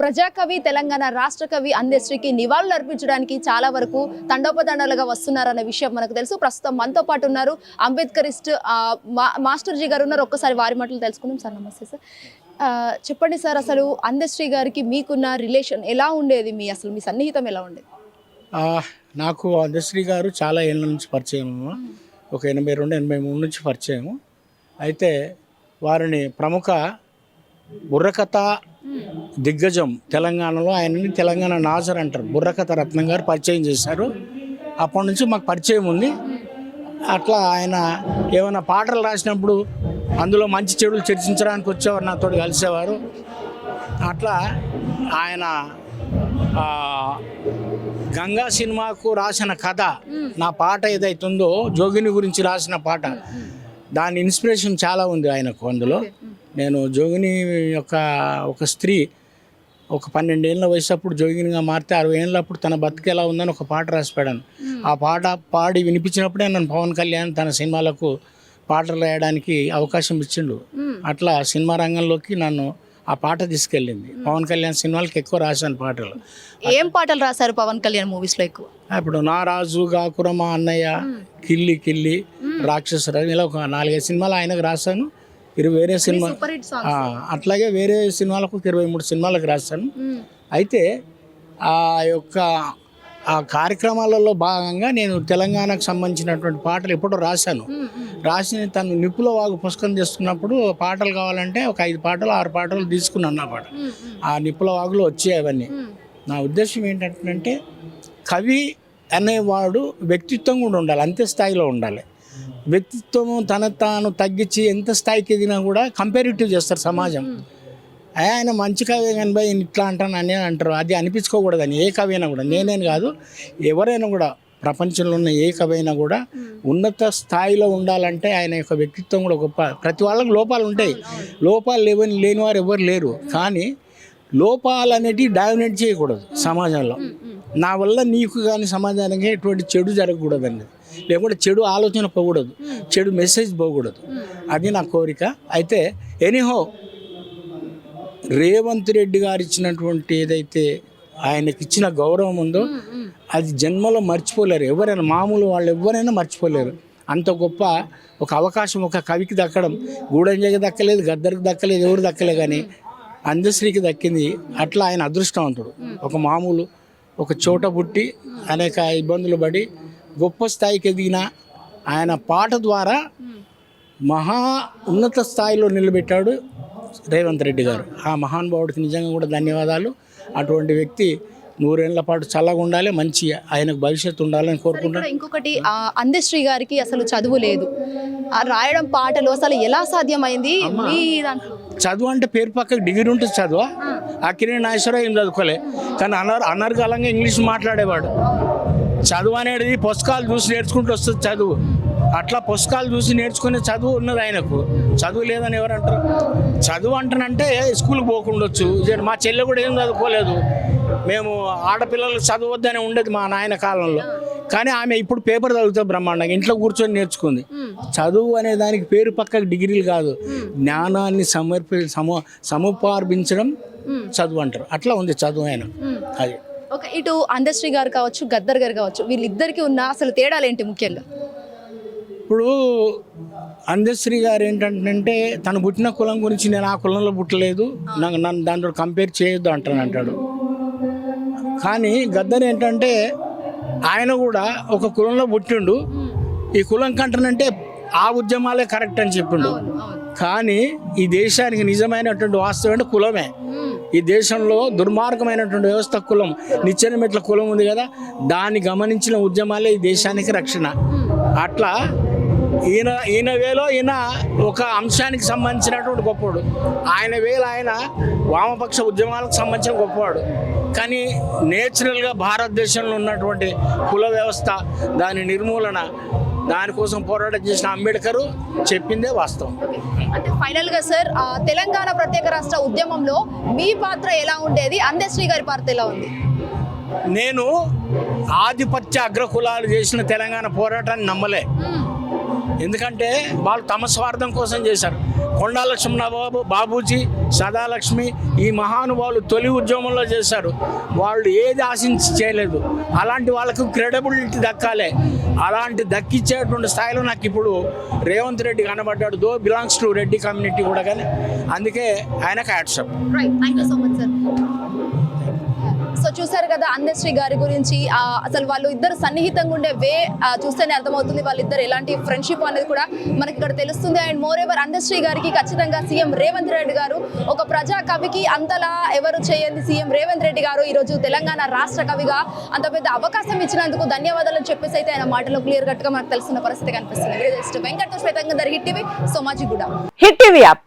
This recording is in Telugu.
ప్రజాకవి తెలంగాణ రాష్ట్ర కవి అందశ్రీకి నివాళులు అర్పించడానికి చాలా వరకు తండోపదండలుగా వస్తున్నారన్న విషయం మనకు తెలుసు. ప్రస్తుతం మనతో పాటు ఉన్నారు అంబేద్కరిస్ట్ మాస్టర్జీ గారు ఉన్నారు. ఒక్కసారి వారి మాటలు తెలుసుకుందాం. సార్ నమస్తే సార్. చెప్పండి సార్ అసలు అందశ్రీ గారికి మీకున్న రిలేషన్ ఎలా ఉండేది? మీ అసలు మీ సన్నిహితం ఎలా ఉండేది? నాకు అందశ్రీ గారు చాలా ఏళ్ళ నుంచి పరిచయం ఒక ఎనభై రెండు ఎనభై మూడు నుంచి పరిచయం అయితే వారిని ప్రముఖ బుర్రకథ దిగ్గజం తెలంగాణలో ఆయనని తెలంగాణ నాజర్ అంటారు. బుర్రకథ రత్నం గారు పరిచయం చేశారు. అప్పటి నుంచి మాకు పరిచయం ఉంది. అట్లా ఆయన ఏమైనా పాటలు రాసినప్పుడు అందులో మంచి చెడులు చర్చించడానికి వచ్చేవారు. నాతో కలిసేవారు. అట్లా ఆయన గంగా సినిమాకు రాసిన కథ నా పాట ఏదైతుందో జోగిని గురించి రాసిన పాట. దాని ఇన్స్పిరేషన్ చాలా ఉంది ఆయనకు అందులో. నేను జోగిని యొక్క ఒక స్త్రీ ఒక పన్నెండేళ్ళ వయసు అప్పుడు జోగినిగా మారితే అరవై ఏళ్ళప్పుడు తన బతుకు ఎలా ఉందని ఒక పాట రాసిపాడాను. ఆ పాట పాడి వినిపించినప్పుడే నన్ను పవన్ కళ్యాణ్ తన సినిమాలకు పాటలు రాయడానికి అవకాశం ఇచ్చిండు. అట్లా సినిమా రంగంలోకి నన్ను ఆ పాట తీసుకెళ్ళింది. పవన్ కళ్యాణ్ సినిమాలకు ఎక్కువ రాశాను పాటలు. ఏం పాటలు రాశారు పవన్ కళ్యాణ్ మూవీస్లో ఎక్కువ? ఇప్పుడు నా రాజు గాకురమ అన్నయ్య కిల్లి కిల్లి రాక్షసరాజు ఇలా ఒక నాలుగైదు సినిమాలు ఆయనకు రాశాను. ఇరవై వేరే సినిమా ఆ, అట్లాగే వేరే సినిమాలకు ఇరవై మూడు సినిమాలకు రాశాను. అయితే ఆ యొక్క ఆ కార్యక్రమాలలో భాగంగా నేను తెలంగాణకు సంబంధించినటువంటి పాటలు ఎప్పుడో రాశాను. రాసి తను నిప్పుల వాగు పుస్తకం చేస్తున్నప్పుడు పాటలు కావాలంటే ఒక ఐదు పాటలు ఆరు పాటలు తీసుకున్నాను నా పాట. ఆ నిప్పుల వాగులో వచ్చాయి అవన్నీ. నా ఉద్దేశం ఏంటంటే కవి అనేవాడు వ్యక్తిత్వం కూడా ఉండాలి అంతే స్థాయిలో ఉండాలి. వ్యక్తిత్వం తన తాను తగ్గించి ఎంత స్థాయికి ఎదిగినా కూడా కంపారిటివ్ చేస్తారు సమాజం. "ఏ, ఆయన మంచి కవి కానీ భయ్ ఇట్లా అంటాను అని అంటారు. అది అనిపించుకోకూడదని ఏ కవి అయినా కూడా. నేనేం కాదు ఎవరైనా కూడా ప్రపంచంలో ఉన్న ఏ కవి అయినా కూడా ఉన్నత స్థాయిలో ఉండాలంటే ఆయన యొక్క వ్యక్తిత్వం కూడా గొప్ప. ప్రతి వాళ్ళకి లోపాలు ఉంటాయి. లోపాలు లేవని లేని వారు ఎవరు లేరు. కానీ లోపాలు అనేటివి డామినేట్ చేయకూడదు సమాజంలో. నా వల్ల నీకు కానీ సమాజానికి ఎటువంటి చెడు జరగకూడదండి. లేకుంటే చెడు ఆలోచన పోకూడదు. చెడు మెసేజ్ పోకూడదు. అది నా కోరిక. అయితే ఎనీహో రేవంత్ రెడ్డి గారు ఇచ్చినటువంటి ఏదైతే ఆయనకి ఇచ్చిన గౌరవం ఉందో అది జన్మలో మర్చిపోలేరు. ఎవరైనా మామూలు వాళ్ళు ఎవరైనా మర్చిపోలేరు. అంత గొప్ప ఒక అవకాశం ఒక కవికి దక్కడం. గూడంజకి దక్కలేదు గద్దరికి దక్కలేదు ఎవరు దక్కలే కానీ అందశ్రీకి దక్కింది. అట్లా ఆయన అదృష్టవంతుడు. ఒక మామూలు ఒక చోట పుట్టి అనేక ఇబ్బందులు పడి గొప్ప స్థాయికి ఎదిగిన ఆయన పాట ద్వారా మహా ఉన్నత స్థాయిలో నిలబెట్టాడు రేవంత్ రెడ్డి గారు. ఆ మహానుభావుడికి నిజంగా కూడా ధన్యవాదాలు. అటువంటి వ్యక్తి నూరేళ్ళ పాటు చల్లగా ఉండాలి మంచి ఆయనకు భవిష్యత్తు ఉండాలని ఇక్కడ ఇంకొకటి ఆ అందశ్రీ గారికి అసలు చదువు లేదు. ఆ రాయడం పాటలు అసలు ఎలా సాధ్యమైంది? చదువు అంటే పేరు పక్కకు డిగ్రీ ఉంటుంది చదువు? అక్కినే నాగేశ్వరరావు ఏం చదువుకోలే? కానీ అనర్ అనర్గళంగా ఇంగ్లీష్ మాట్లాడేవాడు. చదువు అనేది పుస్తకాలు చూసి నేర్చుకుంటూ వస్తుంది చదువు. అట్లా పుస్తకాలు చూసి నేర్చుకునే చదువు ఉన్నది ఆయనకు. చదువు లేదని ఎవరు అంటారు? చదువు అంటానంటే స్కూల్కి పోకుండొచ్చు. మా చెల్లె కూడా ఏం చదువుకోలేదు. మేము ఆడపిల్లలు చదవద్దని ఉండేది మా నాయన కాలంలో. కానీ ఆమె ఇప్పుడు పేపర్ చదువుతుంది బ్రహ్మాండంగా ఇంట్లో కూర్చొని నేర్చుకుంది. చదువు అనే దానికి పేరు పక్కకు డిగ్రీలు కాదు. జ్ఞానాన్ని సమర్పి సమ సముపార్పించడం చదువు అంటారు. అట్లా ఉంది చదువు ఆయన. అది. ఒక ఇటు అందశ్రీ గారు కావచ్చు గద్దర్ గారు కావచ్చు వీళ్ళిద్దరికి ఉన్న అసలు తేడాలు ఏంటి ముఖ్యంగా? ఇప్పుడు అందశ్రీ గారు ఏంటంటే తను పుట్టిన కులం గురించి నేను ఆ కులంలో పుట్టలేదు. నాకు నన్ను దాంట్లో కంపేర్ చేయొద్దు అంటాను అంటాడు. కానీ గద్దర్ ఏంటంటే ఆయన కూడా ఒక కులంలో పుట్టిండు. ఈ కులం కంటనంటే ఆ ఉద్యమాలే కరెక్ట్ అని చెప్పిండు. కానీ ఈ దేశానికి నిజమైనటువంటి వాస్తవం అంటే కులమే. ఈ దేశంలో దుర్మార్గమైనటువంటి వ్యవస్థ కులం నిచ్చెన మెట్ల కులం ఉంది కదా దాన్ని గమనించిన ఉద్యమాలే ఈ దేశానికి రక్షణ. అట్లా ఈయన ఈయన వేలో ఈయన ఒక అంశానికి సంబంధించినటువంటి గొప్పవాడు ఆయన వేలు ఆయన వామపక్ష ఉద్యమాలకు సంబంధించిన గొప్పవాడు కానీ నేచురల్గా భారతదేశంలో ఉన్నటువంటి కుల వ్యవస్థ దాని నిర్మూలన దానికోసం పోరాటం చేసిన అంబేద్కర్ చెప్పిందే వాస్తవం. అంటే ఫైనల్గా సార్ తెలంగాణ ప్రత్యేక రాష్ట్ర ఉద్యమంలో మీ పాత్ర ఎలా ఉండేది? అందశ్రీ గారి పాత్ర ఎలా ఉంది? నేను ఆధిపత్య అగ్రకులాలు చేసిన తెలంగాణ పోరాటాన్ని నమ్మలే. ఎందుకంటే వాళ్ళు తమ స్వార్థం కోసం చేశారు. కొండా లక్ష్మణబాబు బాబూజీ సదాలక్ష్మి ఈ మహానుభావులు తొలి ఉద్యమంలో చేశారు. వాళ్ళు ఏది ఆశించి చేయలేదు. అలాంటి వాళ్ళకు క్రెడబిలిటీ దక్కాలే. అలాంటి దక్కిచ్చేటువంటి స్థాయిలో నాకు ఇప్పుడు రేవంత్ రెడ్డి కనబడ్డాడు. Though belongs to Reddy community కూడా కానీ. అందుకే ఆయనకు adds up right thank you so much sir so చూసారు కదా అందశ్రీ గారి గురించి అసలు వాళ్ళు ఇద్దరు సన్నిహితంగా ఉండే వే చూస్తేనే అర్థమవుతుంది వాళ్ళిద్దరు ఎలాంటి ఫ్రెండ్షిప్ అనేది కూడా మనకి ఇక్కడ తెలుస్తుంది. అండ్ మోర్ ఎవర్ అందశ్రీ గారికి ఖచ్చితంగా సీఎం రేవంత్ రెడ్డి గారు ఒక ప్రజా కవికి అంతలా ఎవరు చేయండి సీఎం రేవంత్ రెడ్డి గారు ఈరోజు తెలంగాణ రాష్ట్ర కవిగా అంత పెద్ద అవకాశం ఇచ్చినందుకు ధన్యవాదాలు చెప్పేసి అయితే ఆయన మాటలో క్లియర్ కట్గా మనకు తెలుస్తున్న పరిస్థితి కనిపిస్తుంది. Just Venkata శ్వేతంగా hit TV Somajiguda. Hit TV app.